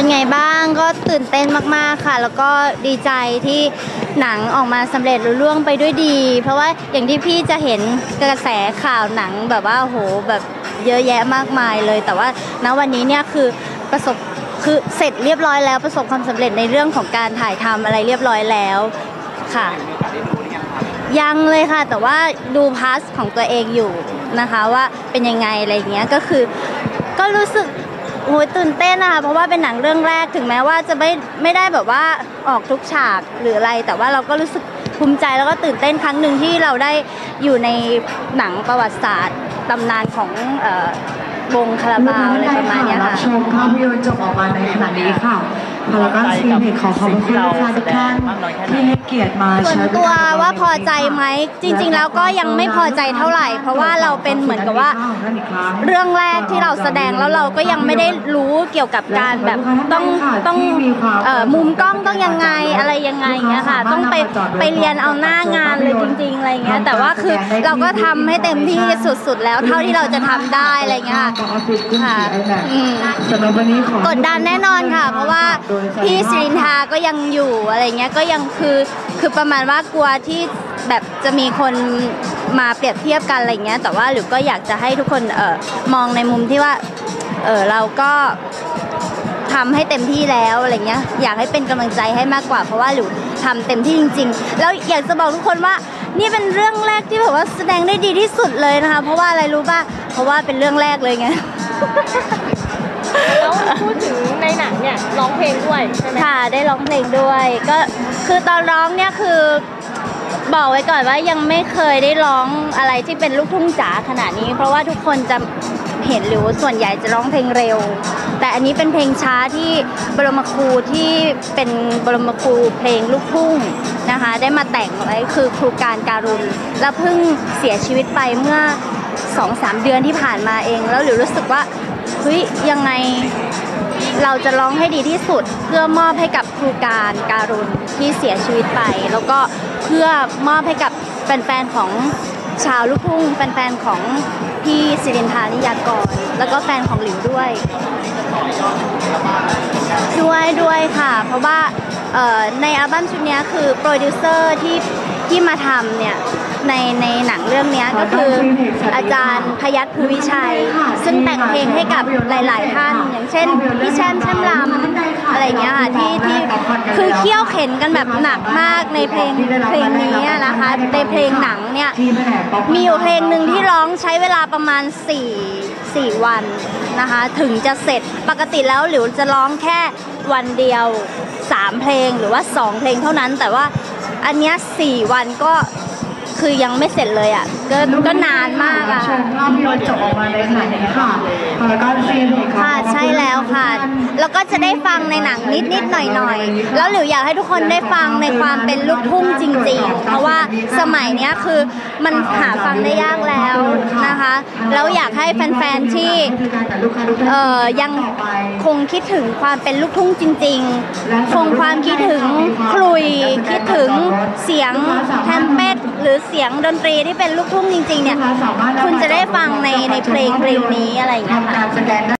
เป็นไงบ้างก็ตื่นเต้นมากๆค่ะ แล้วก็ดีใจที่หนังออกมาสำเร็จรุ่ล่วงไปด้วยดี เพราะว่าอย่างที่พี่จะเห็นกระแสข่าวหนังแบบว่าโหแบบเยอะแยะมากมายเลย แต่ว่าณวันนี้เนี่ยคือประสบคือเสร็จเรียบร้อยแล้วประสบความสำเร็จในเรื่องของการถ่ายทำอะไรเรียบร้อยแล้วค่ะ ยังเลยค่ะ แต่ว่าดูพาสของตัวเองอยู่นะคะว่าเป็นยังไงอะไรเงี้ยก็คือก็รู้สึก โอ้ยตื่นเต้นนะคะเพราะว่าเป็นหนังเรื่องแรกถึงแม้ว่าจะไม่ไม่ได้แบบว่าออกทุกฉากหรืออะไร แต่ว่าเราก็รู้สึกภูมิใจแล้วก็ตื่นเต้นครั้งหนึ่งที่เราได้อยู่ในหนังประวัติศาสตร์ตำนานของเอ่อวงคาราบาวอะไรประมาณเนี้ยค่ะบชมภาพยนตร์จบออกมาในขณะนี้ค่ะพารากอนซีนิกขอขอบคุณลูกค้าทุกท่านที่ให้เกียรติมาส่วนใช้บริตัวว่าพอใจไหมจริง ๆ แล้วก็ยังไม่พอใจเท่าไหร่ เพราะว่าเราเป็นเหมือนกับว่า เรื่องแรกที่เราแสดงแล้วเราก็ยังไม่ได้รู้เกี่ยวกับการแบบต้องต้องมุมกล้องต้องยังไง อะไรยังไงเงี้ยค่ะ ต้องไปไปเรียนเอาหน้างานเลยจริง ๆอะไรเงี้ยแต่ว่าคือเราก็ทำให้เต็มที่สุดๆ แล้วเท่าที่เราจะทำได้อะไรเงี้ยค่ะค่ะอืมสำหรับวันนี้ขอกดดันแน่นอนค่ะ เพราะว่าพี่สิรินทาก็ยังอยู่อะไรเงี้ยก็ยังคือคือประมาณว่ากลัวที่แบบจะมีคนมาเปรียบเทียบกันอะไรเงี้ยแต่ว่าหรือก็อยากจะให้ทุกคนเออมองในมุมที่ว่าเออเราก็ ทำให้เต็มที่แล้วอะไรเงี้ยอยากให้เป็นกำลังใจให้มากกว่า เพราะว่าหรือทำเต็มที่จริง ๆ แล้วอยากจะบอกทุกคนว่านี่เป็นเรื่องแรกที่แบบว่าแสดงได้ดีที่สุดเลยนะคะ เพราะว่าอะไรรู้ป่ะเพราะว่าเป็นเรื่องแรกเลยไงแล้วพูดถึงในหนังเนี่ยร้องเพลงด้วยใช่ไหมค่ะได้ร้องเพลงด้วย ก็คือตอนร้องเนี่ยคือบอกไว้ก่อนว่ายังไม่เคยได้ร้องอะไรที่เป็นลูกทุ่งจ๋าขนาดนี้ เพราะว่าทุกคนจะ เห็นหรือว่าส่วนใหญ่จะร้องเพลงเร็ว แต่อันนี้เป็นเพลงช้าที่บรมครูที่เป็นบรมครูเพลงลูกทุ่งนะคะ ได้มาแต่งไว้คือครูการการุณแล้วเพิ่งเสียชีวิตไปเมื่อสองสามเดือนที่ผ่านมาเอง แล้วหรือรู้สึกว่าเฮ้ยยังไงเราจะร้องให้ดีที่สุดเพื่อมอบให้กับครูการการุณที่เสียชีวิตไป แล้วก็เพื่อมอบให้กับแฟนๆของชาวลูกทุ่งแฟนๆของ พี่สิรินทานิยากร แล้วก็แฟนของหลิวด้วย ด้วยด้วยค่ะ เพราะว่าในอัลบั้มชุดนี้คือโปรดิวเซอร์ที่ที่มาทำเนี่ย ในในหนังเรื่องนี้ก็คืออาจารย์พยัคฆ์ภูวิชัย ซึ่งแต่งเพลงให้กับหลาย ๆ ท่าน อย่างเช่นพี่แช่มแช่มลำอะไรอย่างเงี้ยค่ะที่ที่คือเคี่ยวเข็นกันแบบหนักมากในเพลงเพลงนี้นะคะในเพลงหนังเนี่ยมีอยู่เพลงหนึ่งที่ร้องใช้เวลาประมาณ 4 4 วันนะคะถึงจะเสร็จปกติแล้วหลิวจะร้องแค่วันเดียว 3 เพลงหรือว่า 2 เพลงเท่านั้น แต่ว่าอันเนี้ย4วันก็ คือยังไม่เสร็จเลยอะก็ก็นานมากอะชมภาพยนตร์จบออกมาในขณะนี้ค่ะพารากอนซีนิกค่ะใช่แล้วค่ะ แล้วก็จะได้ฟังในหนังนิดนิดๆหน่อยหน่อยๆแล้วหลิวอยากให้ทุกคนได้ฟังในความเป็นลูกทุ่งจริง ๆ เพราะว่าสมัยเนี้ยคือมันหาฟังได้ยากแล้วนะคะแล้วอยากให้แฟนๆที่เอ่อยังคงคิดถึงความเป็นลูกทุ่งจริง ๆ คงความคิดถึงคลุยคิดถึงเสียงแทมเป็ต หรือเสียงดนตรีที่เป็นลูกทุ่งจริงๆเนี่ยคุณจะได้ฟังในในเพลงเพลงนี้อะไรอย่างเงี้ยค่ะ